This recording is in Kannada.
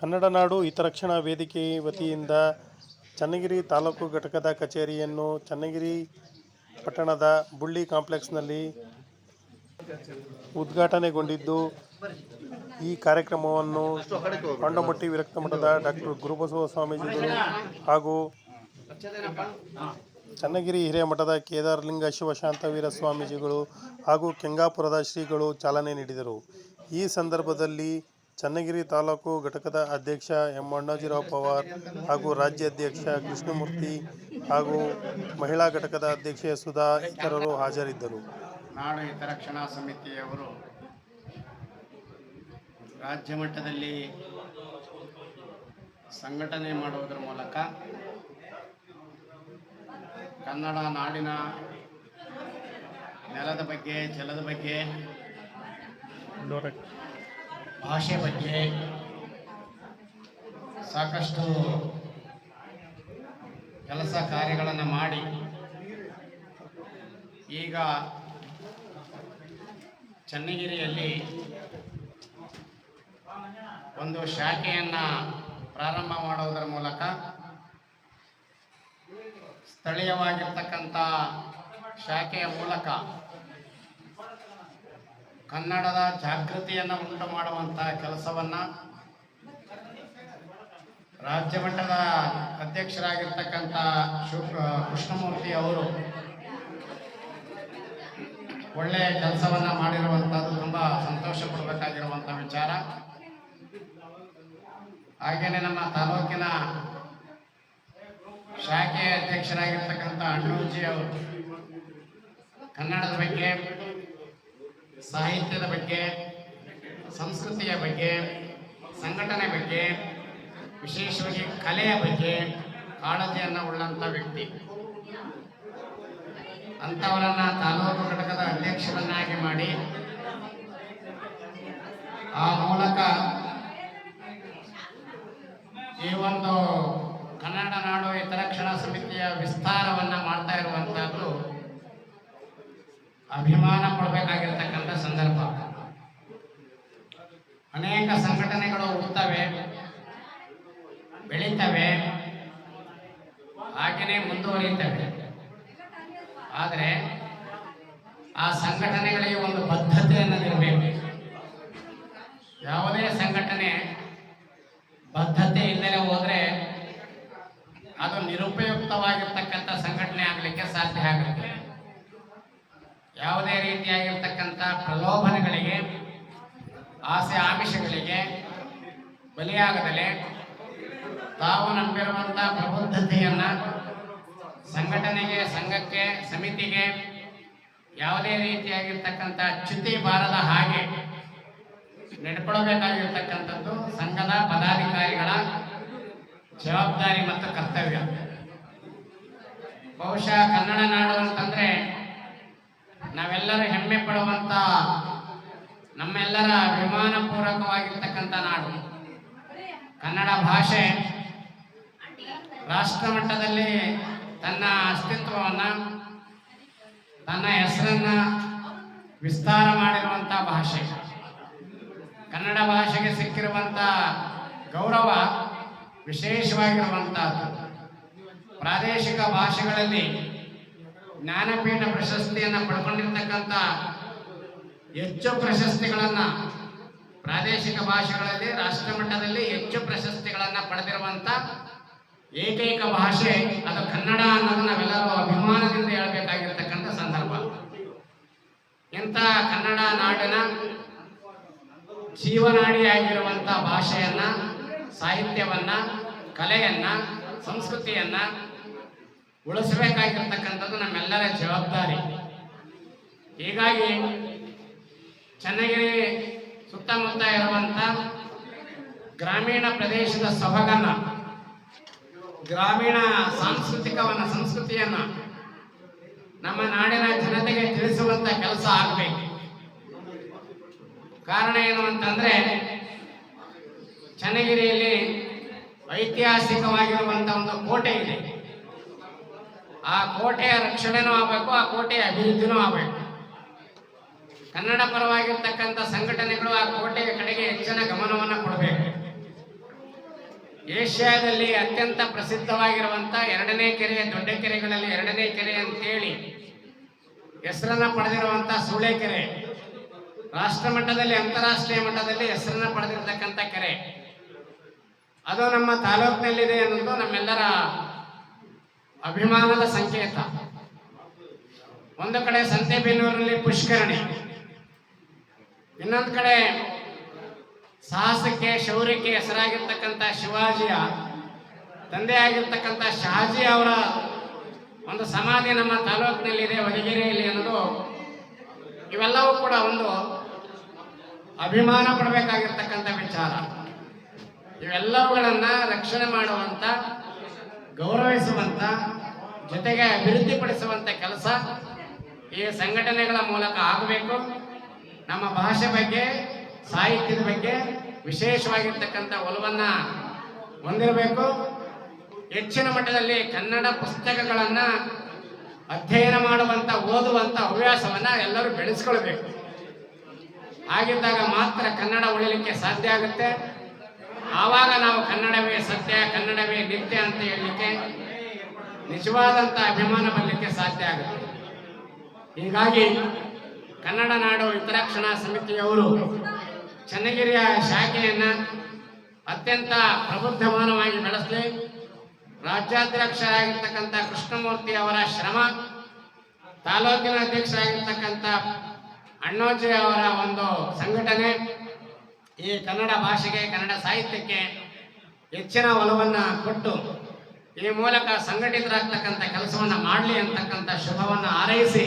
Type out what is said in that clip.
ಕನ್ನಡ ನಾಡು ಹಿತರಕ್ಷಣಾ ವೇದಿಕೆ ವತಿಯಿಂದ ಚನ್ನಗಿರಿ ತಾಲೂಕು ಘಟಕದ ಕಚೇರಿಯನ್ನು ಚನ್ನಗಿರಿ ಪಟ್ಟಣದ ಬುಳ್ಳಿ ಕಾಂಪ್ಲೆಕ್ಸ್ನಲ್ಲಿ ಉದ್ಘಾಟನೆಗೊಂಡಿದ್ದು, ಈ ಕಾರ್ಯಕ್ರಮವನ್ನು ಪಾಂಡಮಟ್ಟಿ ವಿರಕ್ತ ಮಠದ ಡಾಕ್ಟರ್ ಗುರುಬಸವ ಸ್ವಾಮೀಜಿಗಳು ಹಾಗೂ ಚನ್ನಗಿರಿ ಹಿರೇಮಠದ ಕೇದಾರಲಿಂಗ ಶಿವಶಾಂತವೀರ ಸ್ವಾಮೀಜಿಗಳು ಹಾಗೂ ಕೆಂಗಾಪುರದ ಶ್ರೀಗಳು ಚಾಲನೆ ನೀಡಿದರು. ಈ ಸಂದರ್ಭದಲ್ಲಿ ಚನ್ನಗಿರಿ ತಾಲೂಕು ಘಟಕದ ಅಧ್ಯಕ್ಷ ಎಂ ಅಣ್ಣಾಜಿರಾವ್ ಪವಾರ್ ಹಾಗೂ ರಾಜ್ಯ ಅಧ್ಯಕ್ಷ ಕೃಷ್ಣಮೂರ್ತಿ ಹಾಗೂ ಮಹಿಳಾ ಘಟಕದ ಅಧ್ಯಕ್ಷೆ ಸುಧಾ ಇತರರು ಹಾಜರಿದ್ದರು. ನಾಡು ಹಿತರಕ್ಷಣಾ ಸಮಿತಿಯವರು ರಾಜ್ಯ ಮಟ್ಟದಲ್ಲಿ ಸಂಘಟನೆ ಮಾಡುವುದರ ಮೂಲಕ ಕನ್ನಡ ನಾಡಿನ ನೆಲದ ಬಗ್ಗೆ ಜಲದ ಬಗ್ಗೆ ಭಾಷೆ ಬಗ್ಗೆ ಸಾಕಷ್ಟು ಕೆಲಸ ಕಾರ್ಯಗಳನ್ನು ಮಾಡಿ ಈಗ ಚನ್ನಗಿರಿಯಲ್ಲಿ ಒಂದು ಶಾಖೆಯನ್ನು ಪ್ರಾರಂಭ ಮಾಡುವುದರ ಮೂಲಕ ಸ್ಥಳೀಯವಾಗಿರ್ತಕ್ಕಂಥ ಶಾಖೆಯ ಮೂಲಕ ಕನ್ನಡದ ಜಾಗೃತಿಯನ್ನು ಉಂಟು ಮಾಡುವಂಥ ಕೆಲಸವನ್ನು ರಾಜ್ಯ ಮಟ್ಟದ ಅಧ್ಯಕ್ಷರಾಗಿರ್ತಕ್ಕಂಥ ಶಿವ ಕೃಷ್ಣಮೂರ್ತಿ ಅವರು ಒಳ್ಳೆಯ ಕೆಲಸವನ್ನ ಮಾಡಿರುವಂಥದ್ದು ತುಂಬ ಸಂತೋಷ ಪಡಬೇಕಾಗಿರುವಂಥ ವಿಚಾರ. ಹಾಗೇನೆ ನಮ್ಮ ತಾಲೂಕಿನ ಶಾಖೆ ಅಧ್ಯಕ್ಷರಾಗಿರ್ತಕ್ಕಂಥ ಅಣ್ಣೂಜಿ ಅವರು ಕನ್ನಡದ ಬಗ್ಗೆ ಸಾಹಿತ್ಯದ ಬಗ್ಗೆ, ಸಂಸ್ಕೃತಿಯ ಬಗ್ಗೆ, ಸಂಘಟನೆ ಬಗ್ಗೆ, ವಿಶೇಷವಾಗಿ ಕಲೆಯ ಬಗ್ಗೆ ಕಾಳಜಿಯನ್ನು ಉಳ್ಳಂಥ ವ್ಯಕ್ತಿ. ಅಂಥವರನ್ನು ತಾಲೂಕು ಘಟಕದ ಅಧ್ಯಕ್ಷರನ್ನಾಗಿ ಮಾಡಿ ಆ ಮೂಲಕ ಈ ಒಂದು ಕನ್ನಡ ನಾಡು ಹಿತರಕ್ಷಣಾ ಸಮಿತಿಯ ವಿಸ್ತಾರವನ್ನು ಮಾಡ್ತಾ ಇರುವಂತಹದ್ದು ಅಭಿಮಾನ ಪಡಬೇಕಾಗಿರ್ತಕ್ಕಂಥ ಸಂದರ್ಭ. ಅನೇಕ ಸಂಘಟನೆಗಳು ಹುಟ್ಟುತ್ತವೆ, ಬೆಳೀತವೆ ಹಾಗೆಯೇ ಮುಂದುವರಿಯುತ್ತವೆ. ಆದರೆ ಆ ಸಂಘಟನೆಗಳಿಗೆ ಒಂದು ಬದ್ಧತೆ ಅನ್ನೋದಿರಬೇಕು. ಯಾವುದೇ ಸಂಘಟನೆ ಬದ್ಧತೆ ಇಲ್ಲದೆ ಹೋದರೆ ಅದು ನಿರುಪಯುಕ್ತವಾಗಿರ್ತಕ್ಕಂಥ ಸಂಘಟನೆ ಆಗಲಿಕ್ಕೆ ಸಾಧ್ಯ ಆಗುತ್ತೆ ಯಾವುದೇ ರೀತಿಯಾಗಿರ್ತಕ್ಕಂಥ ಪ್ರಲೋಭನೆಗಳಿಗೆ, ಆಸೆ ಆಮಿಷಗಳಿಗೆ ಬಲಿಯಾಗದಲೆ ತಾವು ನಂಬಿರುವಂಥ ಪ್ರಬುದ್ಧತೆಯನ್ನು ಸಂಘಟನೆಗೆ, ಸಂಘಕ್ಕೆ, ಸಮಿತಿಗೆ ಯಾವುದೇ ರೀತಿಯಾಗಿರ್ತಕ್ಕಂಥ ಚ್ಯುತಿ ಬಾರದ ಹಾಗೆ ನಡ್ಕೊಳ್ಬೇಕಾಗಿರ್ತಕ್ಕಂಥದ್ದು ಸಂಘದ ಪದಾಧಿಕಾರಿಗಳ ಜವಾಬ್ದಾರಿ ಮತ್ತು ಕರ್ತವ್ಯ. ಬಹುಶಃ ಕನ್ನಡ ನಾಡು ಅಂತಂದ್ರೆ ನಾವೆಲ್ಲರೂ ಹೆಮ್ಮೆ ಪಡುವಂತ ನಮ್ಮೆಲ್ಲರ ಅಭಿಮಾನ ಪೂರ್ವಕವಾಗಿರ್ತಕ್ಕಂಥ ನಾಡು. ಕನ್ನಡ ಭಾಷೆ ರಾಷ್ಟ್ರ ಮಟ್ಟದಲ್ಲಿ ತನ್ನ ಅಸ್ತಿತ್ವವನ್ನು, ತನ್ನ ಹೆಸರನ್ನ ವಿಸ್ತಾರ ಮಾಡಿರುವಂಥ ಭಾಷೆ. ಕನ್ನಡ ಭಾಷೆಗೆ ಸಿಕ್ಕಿರುವಂಥ ಗೌರವ ವಿಶೇಷವಾಗಿರುವಂಥದ್ದು ಪ್ರಾದೇಶಿಕ ಭಾಷೆಗಳಲ್ಲಿ ಜ್ಞಾನಪೀಠ ಪ್ರಶಸ್ತಿಯನ್ನು ಪಡ್ಕೊಂಡಿರ್ತಕ್ಕಂಥ ಹೆಚ್ಚು ಪ್ರಶಸ್ತಿಗಳನ್ನು ಪ್ರಾದೇಶಿಕ ಭಾಷೆಗಳಲ್ಲಿ ರಾಷ್ಟ್ರ ಮಟ್ಟದಲ್ಲಿ ಹೆಚ್ಚು ಪ್ರಶಸ್ತಿಗಳನ್ನು ಪಡೆದಿರುವಂಥ ಏಕೈಕ ಭಾಷೆ ಅದು ಕನ್ನಡ ಅನ್ನೋದು ನಾವೆಲ್ಲರೂ ಅಭಿಮಾನದಿಂದ ಹೇಳಬೇಕಾಗಿರ್ತಕ್ಕಂಥ ಸಂದರ್ಭ. ಇಂಥ ಕನ್ನಡ ನಾಡಿನ ಜೀವನಾಡಿಯಾಗಿರುವಂಥ ಭಾಷೆಯನ್ನ, ಸಾಹಿತ್ಯವನ್ನ, ಕಲೆಯನ್ನ, ಸಂಸ್ಕೃತಿಯನ್ನ ಉಳಿಸಬೇಕಾಗಿರ್ತಕ್ಕಂಥದ್ದು ನಮ್ಮೆಲ್ಲರ ಜವಾಬ್ದಾರಿ. ಹೀಗಾಗಿ ಚನ್ನಗಿರಿ ಸುತ್ತಮುತ್ತ ಇರುವಂಥ ಗ್ರಾಮೀಣ ಪ್ರದೇಶದ ಸೊಬಗನ್ನ, ಗ್ರಾಮೀಣ ಸಾಂಸ್ಕೃತಿಕವನ್ನ, ಸಂಸ್ಕೃತಿಯನ್ನ ನಮ್ಮ ನಾಡಿನ ಜನತೆಗೆ ತಿಳಿಸುವಂತ ಕೆಲಸ ಆಗಬೇಕು. ಕಾರಣ ಏನು ಅಂತಂದ್ರೆ ಚನ್ನಗಿರಿಯಲ್ಲಿ ಐತಿಹಾಸಿಕವಾಗಿರುವಂತ ಒಂದು ಕೋಟೆ ಇದೆ. ಆ ಕೋಟೆಯ ರಕ್ಷಣೆನೂ ಆಗಬೇಕು, ಆ ಕೋಟೆಯ ಅಭಿವೃದ್ಧಿನೂ ಆಗಬೇಕು. ಕನ್ನಡ ಪರವಾಗಿರ್ತಕ್ಕಂಥ ಸಂಘಟನೆಗಳು ಆ ಕೋಟೆಯ ಕಡೆಗೆ ಹೆಚ್ಚಿನ ಗಮನವನ್ನು ಕೊಡಬೇಕು. ಏಷ್ಯಾದಲ್ಲಿ ಅತ್ಯಂತ ಪ್ರಸಿದ್ಧವಾಗಿರುವಂಥ ಎರಡನೇ ಕೆರೆ ದೊಡ್ಡ ಕೆರೆಗಳಲ್ಲಿ ಎರಡನೇ ಕೆರೆ ಅಂತೇಳಿ ಹೆಸರನ್ನು ಪಡೆದಿರುವಂಥ ಸೂಳೆಕೆರೆ. ರಾಷ್ಟ್ರ ಮಟ್ಟದಲ್ಲಿ ಅಂತಾರಾಷ್ಟ್ರೀಯ ಮಟ್ಟದಲ್ಲಿ ಹೆಸರನ್ನು ಪಡೆದಿರತಕ್ಕಂಥ ಕೆರೆ. ಅದು ನಮ್ಮ ತಾಲೂಕಿನಲ್ಲಿದೆ ಅನ್ನೋದು ನಮ್ಮೆಲ್ಲರ ಅಭಿಮಾನದ ಸಂಕೇತ. ಒಂದು ಕಡೆ ಸಂತೆಬೆನ್ನೂರಲ್ಲಿ ಪುಷ್ಕರಣಿ, ಇನ್ನೊಂದು ಕಡೆ ಸಾಹಸಕ್ಕೆ, ಶೌರ್ಯಕ್ಕೆ ಹೆಸರಾಗಿರ್ತಕ್ಕಂಥ ಶಿವಾಜಿಯ ತಂದೆ ಆಗಿರ್ತಕ್ಕಂಥ ಶಹಾಜಿ ಅವರ ಒಂದು ಸಮಾಧಿ ನಮ್ಮ ತಾಲೂಕಿನಲ್ಲಿದೆ ಹೊಲಗೆರೆಯಲ್ಲಿ ಅನ್ನೋದು ಇವೆಲ್ಲವೂ ಕೂಡ ಒಂದು ಅಭಿಮಾನ ಪಡಬೇಕಾಗಿರ್ತಕ್ಕಂಥ ವಿಚಾರ. ಇವೆಲ್ಲವುಗಳನ್ನು ರಕ್ಷಣೆ ಮಾಡುವಂತ ಗೌರವಿಸುವಂತ, ಜೊತೆಗೆ ಅಭಿವೃದ್ಧಿಪಡಿಸುವಂತ ಕೆಲಸ ಈ ಸಂಘಟನೆಗಳ ಮೂಲಕ ಆಗಬೇಕು. ನಮ್ಮ ಭಾಷೆ ಬಗ್ಗೆ, ಸಾಹಿತ್ಯದ ಬಗ್ಗೆ ವಿಶೇಷವಾಗಿರ್ತಕ್ಕಂಥ ಒಲವನ್ನ ಹೊಂದಿರಬೇಕು. ಹೆಚ್ಚಿನ ಮಟ್ಟದಲ್ಲಿ ಕನ್ನಡ ಪುಸ್ತಕಗಳನ್ನು ಅಧ್ಯಯನ ಮಾಡುವಂತ, ಓದುವಂತ ಹವ್ಯಾಸವನ್ನು ಎಲ್ಲರೂ ಬೆಳೆಸ್ಕೊಳ್ಬೇಕು. ಹಾಗಿದ್ದಾಗ ಮಾತ್ರ ಕನ್ನಡ ಉಳಿಲಿಕ್ಕೆ ಸಾಧ್ಯ ಆಗುತ್ತೆ. ಆವಾಗ ನಾವು ಕನ್ನಡವೇ ಸತ್ಯ, ಕನ್ನಡವೇ ನಿತ್ಯ ಅಂತ ಹೇಳಲಿಕ್ಕೆ ನಿಜವಾದಂಥ ಅಭಿಮಾನ ಬರಲಿಕ್ಕೆ ಸಾಧ್ಯ ಆಗುತ್ತೆ. ಹೀಗಾಗಿ ಕನ್ನಡ ನಾಡು ಹಿತರಕ್ಷಣಾ ಸಮಿತಿಯವರು ಚನ್ನಗಿರಿಯ ಶಾಖೆಯನ್ನು ಅತ್ಯಂತ ಪ್ರಬುದ್ಧಮಾನವಾಗಿ ಬೆಳೆಸಲಿ. ರಾಜ್ಯಾಧ್ಯಕ್ಷರಾಗಿರ್ತಕ್ಕಂಥ ಕೃಷ್ಣಮೂರ್ತಿ ಅವರ ಶ್ರಮ, ತಾಲೂಕಿನ ಅಧ್ಯಕ್ಷರಾಗಿರ್ತಕ್ಕಂಥ ಅಣ್ಣೋಜಿ ಅವರ ಒಂದು ಸಂಘಟನೆ ಈ ಕನ್ನಡ ಭಾಷೆಗೆ, ಕನ್ನಡ ಸಾಹಿತ್ಯಕ್ಕೆ ಹೆಚ್ಚಿನ ಒಲವನ್ನು ಕೊಟ್ಟು ಈ ಮೂಲಕ ಸಂಘಟಿತರಾಗ್ತಕ್ಕಂಥ ಕೆಲಸವನ್ನು ಮಾಡಲಿ ಅಂತಕ್ಕಂಥ ಶುಭವನ್ನು ಹಾರೈಸಿ